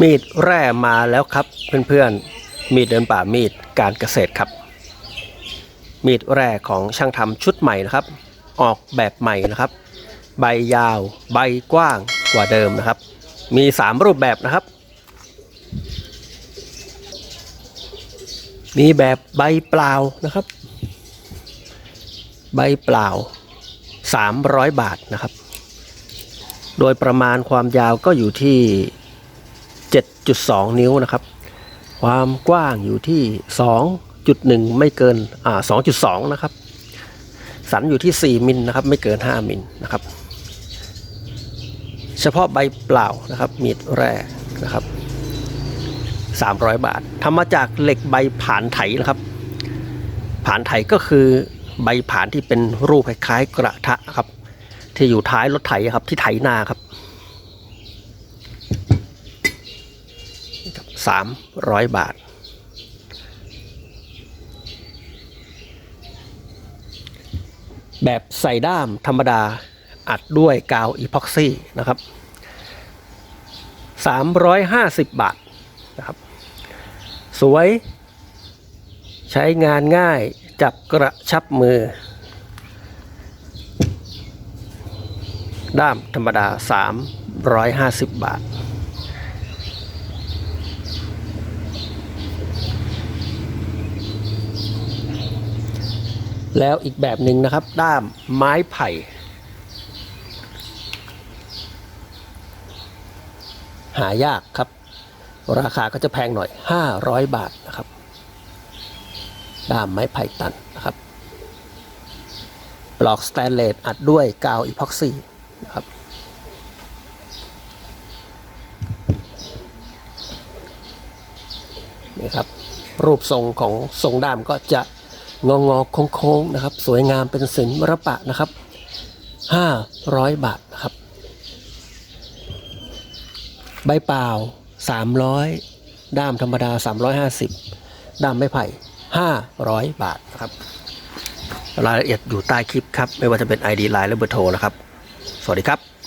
มีดแร่มาแล้วครับเพื่อนๆ มีดเดินป่ามีดการเกษตรครับ มีดแร่ของช่างทำชุดใหม่นะครับ ออกแบบใหม่นะครับ ใบยาว ใบกว้างกว่าเดิมนะครับ มี 3 รูปแบบนะครับ มีแบบใบเปล่านะครับ ใบเปล่า 300 บาทนะครับ โดยประมาณความยาวก็อยู่ที่ 7.2 นิ้วนะครับ ความกว้างอยู่ที่ 2.1 ไม่เกินอ่า2.2 นะครับ สันอยู่ที่ 4 มิลนะครับ ไม่เกิน 5 มิลนะครับ เฉพาะใบเปล่านะครับ มีดแร่นะครับ 300 บาททำมาจากเหล็กใบผานไถนะครับ ผานไถก็คือใบผานที่เป็นรูปคล้ายๆกระทะครับ ที่อยู่ท้ายรถไถครับที่ไถนาครับ สามร้อยบาท แบบใส่ด้ามธรรมดาอัดด้วยกาวอีพ็อกซี่นะครับ 350 บาทนะครับ สวย ใช้งานง่ายจับกระชับมือ ด้ามธรรมดา 350 บาท แล้วอีกแบบหนึ่งนะครับ ด้ามไม้ไผ่ หายากครับ ราคาก็จะแพงหน่อย 500 บาทนะครับ ด้ามไม้ไผ่ตันนะครับ ปลอกสแตนเลสอัดด้วยกาวอีพ็อกซี่นะครับนี่ครับ รูปทรงของทรงด้ามก็จะ งองอโค้งๆนะครับ สวยงามเป็นศิลปะนะครับ 500 บาทนะครับ ใบเปล่า 300 ด้ามธรรมดา 350 ด้ามไม้ไผ่ 500 บาทนะครับ รายละเอียดอยู่ใต้คลิปครับ ไม่ว่าจะเป็น ID Line และเบอร์โทรนะครับ สวัสดีครับ